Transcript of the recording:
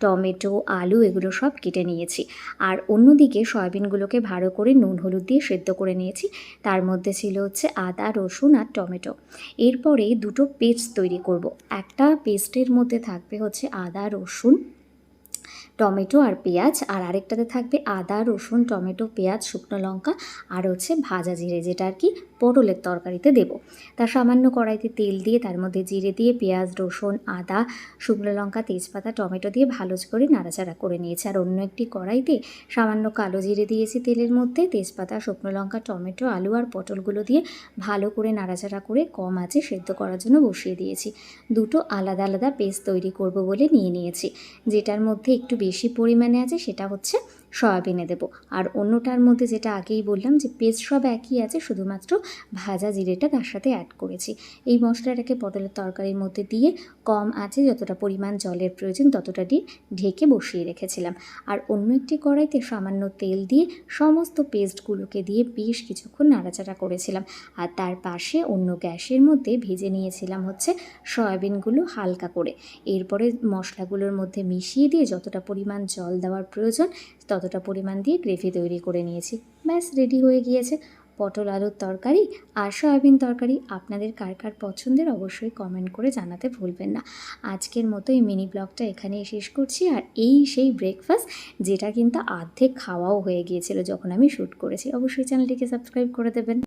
Tomato, আলু এগুলো সব কেটে নিয়েছি। আর অন্যদিকে সয়াবিনগুলোকে ভালো করে নুন, হলুদ দিয়ে সেদ্ধ করে নিয়েছি। তার মধ্যে ছিল হচ্ছে আদা, রসুন আর টমেটো। এরপরে দুটো পেস্ট তৈরি করব। একটা পেস্টের মধ্যে থাকবে হচ্ছে আদা, রসুন টমেটো আর পেঁয়াজ, আর আরেকটাতে থাকবে আদা, রসুন, টমেটো, পেঁয়াজ, শুকনো লঙ্কা, আর হচ্ছে ভাজা জিরে, যেটা আর কি পটলের তরকারিতে দেবো। তার সামান্য কড়াইতে তেল দিয়ে, তার মধ্যে জিরে দিয়ে পেঁয়াজ, রসুন, আদা, শুকনো লঙ্কা, তেজপাতা, টমেটো দিয়ে ভালো করে নাড়াচাড়া করে নিয়েছি। আর অন্য একটি কড়াইতে সামান্য কালো জিরে দিয়েছি তেলের মধ্যে, তেজপাতা, শুকনো লঙ্কা, টমেটো, আলু আর পটলগুলো দিয়ে ভালো করে নাড়াচাড়া করে কম আঁচে সেদ্ধ করার জন্য বসিয়ে দিয়েছি। দুটো আলাদা আলাদা পেস্ট তৈরি করব বলে নিয়ে নিয়েছি, যেটার মধ্যে একটু বেশি পরিমাণে আছে সেটা হচ্ছে সয়াবিনে দেবো। আর অন্যটার মধ্যে যেটা আগেই বললাম যে পেস্ট সব একই আছে, শুধুমাত্র ভাজা জিরেটা তার সাথে অ্যাড করেছি। এই মশলাটাকে পটলের তরকারির মধ্যে দিয়ে কম আছে, যতটা পরিমাণ জলের প্রয়োজন ততটা দিয়ে ঢেকে বসিয়ে রেখেছিলাম। আর অন্য একটি কড়াইতে সামান্য তেল দিয়ে সমস্ত পেস্টগুলোকে দিয়ে বেশ কিছুক্ষণ নাড়াচাড়া করেছিলাম। আর তার পাশে অন্য গ্যাসের মধ্যে ভেজে নিয়েছিলাম হচ্ছে সয়াবিনগুলো হালকা করে। এরপরে মশলাগুলোর মধ্যে মিশিয়ে দিয়ে যতটা পরিমাণ জল দেওয়ার প্রয়োজন ততটা পরিমাণ দিয়ে গ্রেভি তৈরি করে নিয়েছি। ব্যাস, রেডি হয়ে গিয়েছে। পটল আলুর তরকারি আর সয়াবিন তরকারি আপনাদের কার কার পছন্দের অবশ্যই কমেন্ট করে জানাতে ভুলবেন না। আজকের মতো এই মিনি ব্লগটা এখানেই শেষ করছি। আর এই সেই ব্রেকফাস্ট যেটা কিন্তু আর্ধেক খাওয়াও হয়ে গিয়েছিল যখন আমি শ্যুট করেছি। অবশ্যই চ্যানেলটিকে সাবস্ক্রাইব করে দেবেন।